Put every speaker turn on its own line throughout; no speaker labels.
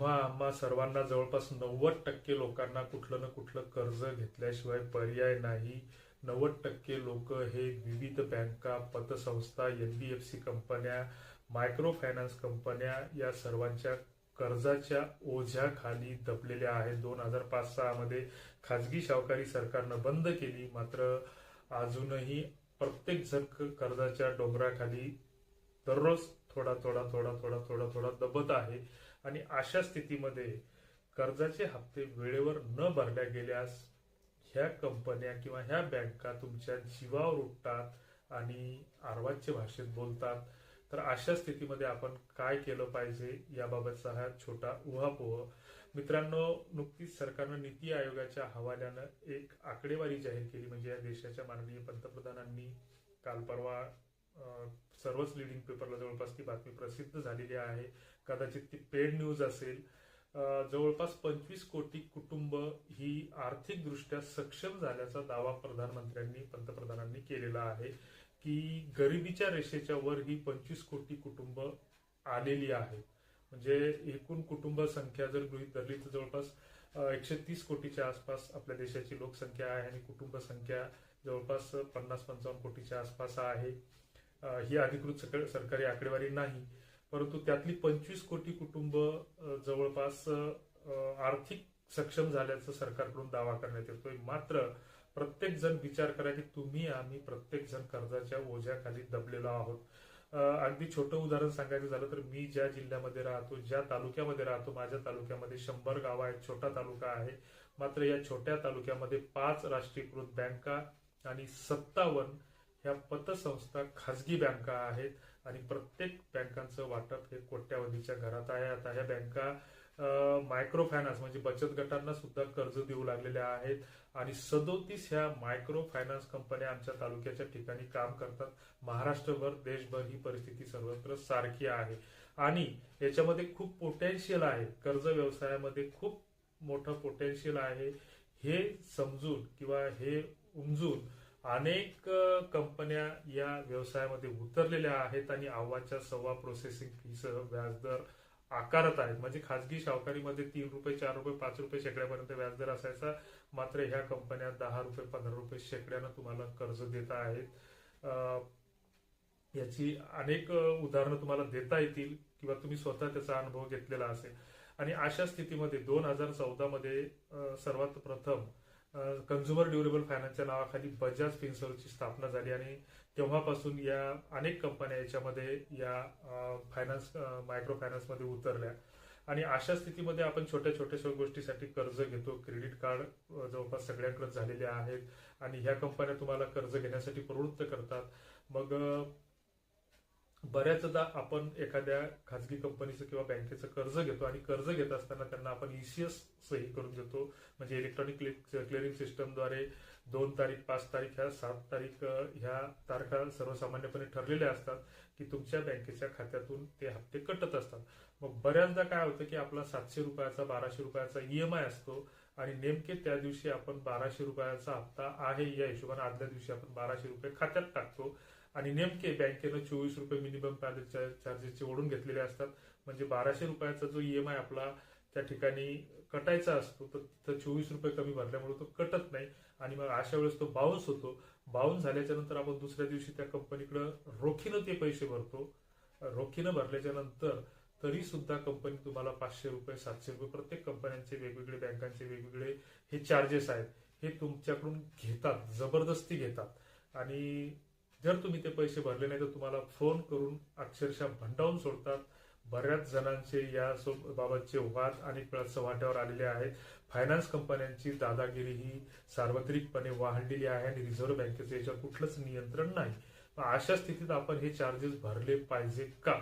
तुम्हा आम्हा सर्वांना जवळपास नव्वद टक्के लोकांना कुठलं ना कुठलं कर्ज घेतल्याशिवाय पर्याय नाही नव्वद टक्के लोक हे विविध बँका पतसंस्था एनबीएफसी कंपन्या मायक्रो फायनान्स कंपन्या या सर्वांच्या कर्जाच्या ओझ्याखाली दबलेल्या आहेत. दोन हजार पाच सहामध्ये खाजगी सावकारी सरकारनं बंद केली. मात्र अजूनही प्रत्येक जण कर्जाच्या डोंगराखाली दररोज थोडा थोडा थोडा थोडा थोडा थोडा दबत आहे. आणि अशा स्थितीमध्ये कर्जाचे हप्ते वेळेवर न भरल्या गेल्यास ह्या कंपन्या किंवा ह्या बँका तुमच्या जीवावर उठतात आणि आर्वाच्य भाषेत बोलतात. तर अशा स्थितीमध्ये आपण काय केलं पाहिजे याबाबतचा हा छोटा उहापोह. मित्रांनो नुकतीच सरकारनं नीती आयोगाच्या हवाल्यानं एक आकडेवारी जाहीर केली. म्हणजे या देशाच्या माननीय पंतप्रधानांनी काल परवा सर्वच लिडिंग पेपरला जवळपास ती बातमी प्रसिद्ध झालेली आहे. कदाचित ती पेड न्यूज असेल. जवळपास पंचवीस कोटी कुटुंब ही आर्थिकदृष्ट्या सक्षम झाल्याचा दावा प्रधानमंत्र्यांनी पंतप्रधानांनी केलेला आहे की गरिबीच्या रेषेच्या वर ही पंचवीस कोटी कुटुंब आलेली आहे. म्हणजे एकूण कुटुंब संख्या जर गृहित धरली तर जवळपास एकशे तीस कोटीच्या आसपास आपल्या देशाची लोकसंख्या आहे आणि कुटुंब संख्या जवळपास पन्नास पंचावन्न कोटीच्या आसपास आहे. ही अधिकृत सरकारी आकडेवारी नाही. परंतु त्यातली पंचवीस कोटी कुटुंब जवळपास आर्थिक सक्षम झाल्याचं सरकारकडून दावा करण्यात येतोय. मात्र प्रत्येक जण विचार करा की तुम्ही आम्ही प्रत्येक जण कर्जाच्या ओझ्याखाली दबलेलो आहोत. अगदी छोटं उदाहरण सांगायचं झालं तर मी ज्या जिल्ह्यामध्ये राहतो ज्या तालुक्यामध्ये राहतो माझ्या तालुक्यामध्ये शंभर गाव आहेत छोटा तालुका आहे. मात्र या छोट्या तालुक्यामध्ये पाच राष्ट्रीयकृत बँका आणि सत्तावन्न ह्या पतसंस्था खाजगी बँका आहेत आणि प्रत्येक बँकांचं वाटप हे कोट्यावधीच्या घरात आहे. आता ह्या बँका मायक्रो फायनान्स म्हणजे बचत गटांना सुद्धा कर्ज देऊ लागलेल्या आहेत आणि सदोतीस ह्या मायक्रो फायनान्स कंपन्या आमच्या तालुक्याच्या ठिकाणी काम करतात. महाराष्ट्रभर देशभर ही परिस्थिती सर्वत्र सारखी आहे. आणि याच्यामध्ये खूप पोटेन्शियल आहे. कर्ज व्यवसायामध्ये खूप मोठं पोटेन्शियल आहे. हे समजून किंवा हे उमजून अनेक कंपन्या या व्यवसायामध्ये उतरलेल्या आहेत आणि आव्हाच्या सव्वा प्रोसेसिंग फीसह व्याजदर आकारत आहेत. म्हणजे खाजगी सावकारीमध्ये तीन रुपये चार रुपये पाच रुपये शेकड्यापर्यंत व्याजदर असायचा. मात्र ह्या कंपन्या दहा रुपये पंधरा रुपये शेकड्यानं तुम्हाला कर्ज देत आहेत. याची अनेक उदाहरणं तुम्हाला देता येतील किंवा तुम्ही स्वतः त्याचा अनुभव घेतलेला असेल. आणि अशा स्थितीमध्ये दोन हजार चौदामध्ये सर्वात प्रथम कन्झ्युमर ड्युरेबल फायनान्सच्या नावाखाली बजाज फिन्सर्वची स्थापना झाली आणि तेव्हापासून या अनेक कंपन्या याच्यामध्ये या फायनान्स मायक्रो फायनान्समध्ये उतरल्या. आणि अशा स्थितीमध्ये आपण छोट्या छोट्याशा गोष्टीसाठी कर्ज घेतो. क्रेडिट कार्ड जवळपास सगळ्यांकडे झालेले आहेत. आणि ह्या कंपन्या तुम्हाला कर्ज घेण्यासाठी प्रवृत्त करतात. मग बऱ्याचदा आपण एखाद्या खाजगी कंपनीचं किंवा बँकेचं कर्ज घेतो आणि कर्ज घेत असताना त्यांना आपण ईसीएस सही करून देतो. म्हणजे इलेक्ट्रॉनिक क्लिअरिंग सिस्टमद्वारे दोन तारीख पाच तारीख ह्या सात तारीख ह्या तारखा सर्वसामान्यपणे ठरलेल्या असतात की तुमच्या बँकेच्या खात्यातून ते हप्ते कटत असतात. मग बऱ्याचदा काय होतं की आपला सातशे रुपयाचा बाराशे रुपयाचा ईएमआय असतो आणि नेमके त्या दिवशी आपण बाराशे रुपयाचा हप्ता आहे या हिशोबाने आदल्या दिवशी आपण बाराशे रुपये खात्यात टाकतो. आणि नेमके बँकेनं चोवीस रुपये मिनिमम बॅलन्स चार्जेसचे ओढून घेतलेले असतात. म्हणजे बाराशे रुपयाचा जो ईएमआय आपला त्या ठिकाणी कटायचा असतो तर तिथं चोवीस रुपये कमी भरल्यामुळे तो कटत नाही. आणि मग अशा वेळेस तो बाउन्स होतो. बाउन्स झाल्याच्यानंतर आपण दुसऱ्या दिवशी त्या कंपनीकडे रोखीनं ते पैसे भरतो. रोखीनं भरल्याच्या नंतर तरी सुद्धा कंपनी तुम्हाला पाचशे रुपये सातशे रुपये प्रत्येक कंपन्यांचे वेगवेगळे बँकांचे वेगवेगळे हे चार्जेस आहेत. हे तुमच्याकडून घेतात जबरदस्ती घेतात. आणि जर तुम्ही ते पैसे भरले नाही तर तुम्हाला फोन करून अक्षरशः भंडावून सोडतात. बऱ्याच जणांचे या बाबतचे वाद आणि वेळा वाट्यावर आलेले आहेत. फायनान्स कंपन्यांची दादागिरी ही सार्वत्रिकपणे वाढलेली आहे आणि रिझर्व्ह बँकेचं याच्यावर कुठलंच नियंत्रण नाही. अशा स्थितीत आपण हे चार्जेस भरले पाहिजे का?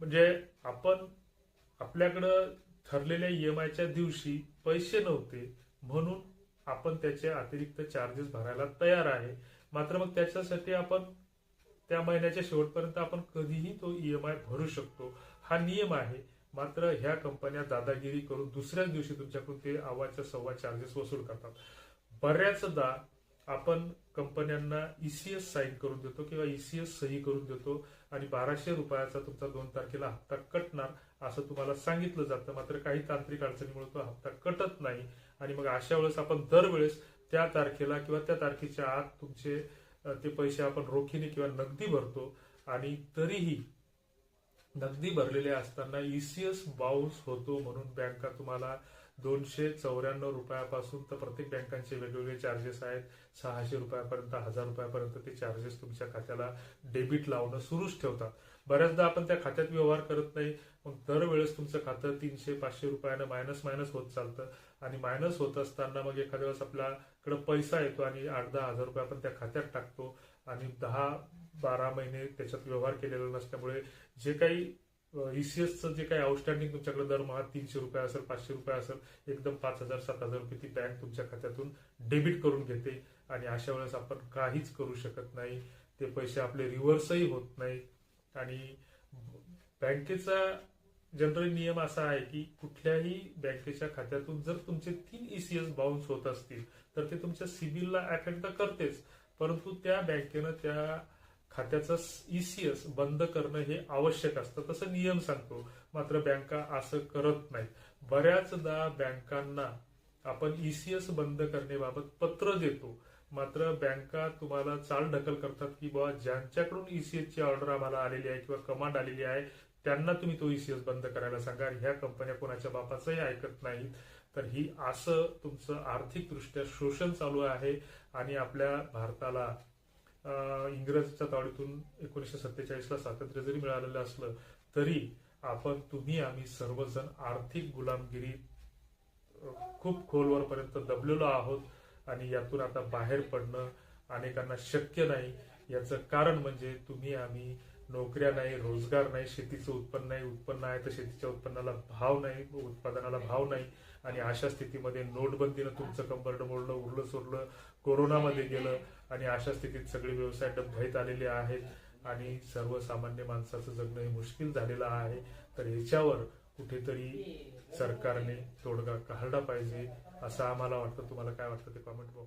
म्हणजे आपण आपल्याकडं ठरलेल्या ईएमआयच्या दिवशी पैसे नव्हते म्हणून आपण त्याचे अतिरिक्त चार्जेस भरायला तयार आहे. मात्र मग त्याच्यासाठी आपण त्या महिन्याच्या शेवटपर्यंत आपण कधीही तो ईएमआय भरू शकतो. हा नियम आहे. मात्र ह्या कंपन्या दादागिरी करून दुसऱ्याच दिवशी तुमच्याकडून ते आवाच्या सव्वा चार्जेस वसूल करतात. बऱ्याचदा आपण कंपन्यांना ईसीएस साईन करून देतो किंवा ईसीएस सही करून देतो आणि बाराशे रुपयाचा तुमचा दोन तारखेला हप्ता कटणार असं तुम्हाला सांगितलं जातं. मात्र काही तांत्रिक अडचणीमुळे तो हप्ता कटत नाही. आणि मग अशा वेळेस आपण दरवेळेस त्या तारखेला किंवा त्या तारखेच्या आत तुमचे ते पैसे आपण रोखीने किंवा नगदी भरतो आणि तरीही नगदी भरलेले असताना ईसीएस बाउन्स होतो म्हणून बँका तुम्हाला दोनशे चौऱ्याण्णव रुपयापासून तर प्रत्येक बँकांचे वेगवेगळे चार्जेस आहेत. सहाशे रुपयापर्यंत हजार रुपयापर्यंत ते चार्जेस तुमच्या खात्याला डेबिट लावणं सुरूच ठेवतात. बऱ्याचदा आपण त्या खात्यात व्यवहार करत नाही. मग दरवेळेस तुमचं खातं तीनशे पाचशे रुपयानं मायनस मायनस होत चालतं. आणि मायनस होत असताना मग एखाद्या वेळेस आपल्याकडे पैसा येतो आणि आठ दहा हजार रुपये आपण त्या खात्यात टाकतो. आणि दहा बारा महिने त्याच्यात व्यवहार केलेला नसल्यामुळे जे काही ईसीएसचं जे काही आउटस्टँडिंग तुमच्याकडे दरमहा तीनशे रुपये असेल पाचशे रुपये असेल एकदम पाच हजार सात हजार रुपये ती बँक तुमच्या खात्यातून डेबिट करून घेते. आणि अशा वेळेस आपण काहीच करू शकत नाही. ते पैसे आपले रिव्हर्सही होत नाही आणि बँकेचा जनरल नियम असा आहे की कुठल्याही बँकेच्या खात्यातून जर तुमचे तीन ईसीएस बाउन्स होत असतील तर ते तुमच्या सिबिलला अफेक्ट तर करतेच. परंतु त्या बँकेनं त्या खात्याचं ईसीएस बंद करणं हे आवश्यक असतं. तसं नियम सांगतो. मात्र बँका असं करत नाहीत. बऱ्याचदा बँकांना आपण ईसीएस बंद करण्याबाबत पत्र देतो. मात्र बँका तुम्हाला चाल ढकल करतात की बाबा ज्यांच्याकडून ई सी एसची ऑर्डर आम्हाला आलेली आहे किंवा कमांड आलेली आहे त्यांना तुम्ही तो ईसीएस बंद करायला सांगा. आणि ह्या कंपन्या कोणाच्या बापाचंही ऐकत नाहीत. तर ही असं तुमचं आर्थिकदृष्ट्या शोषण चालू आहे आणि आपल्या भारताला इंग्रजच्या तावडीतून एकोणीसशे सत्तेचाळीसला स्वातंत्र्य जरी मिळालेलं असलं तरी आपण तुम्ही आम्ही सर्वजण आर्थिक गुलामगिरीत खूप खोलवरपर्यंत दबलेलो आहोत आणि यातून आता बाहेर पडणं अनेकांना शक्य नाही. याचं कारण म्हणजे तुम्ही आम्ही नोकऱ्या नाही रोजगार नाही शेतीचं उत्पन्न नाही उत्पन्न आहे तर शेतीच्या उत्पन्नाला भाव नाही उत्पादनाला भाव नाही. आणि अशा स्थितीमध्ये नोटबंदीनं तुमचं कंबरड मोडलं उरलं सोडलं कोरोनामध्ये गेलं आणि अशा स्थितीत सगळे व्यवसाय डबघाईत आलेले आहेत आणि सर्वसामान्य माणसाचं जगणं हे मुश्किल झालेलं आहे. तर याच्यावर कुठेतरी सरकारने तोडगा काढला पाहिजे असं आम्हाला वाटतं. तुम्हाला काय वाटतं ते कॉमेंट बॉक्स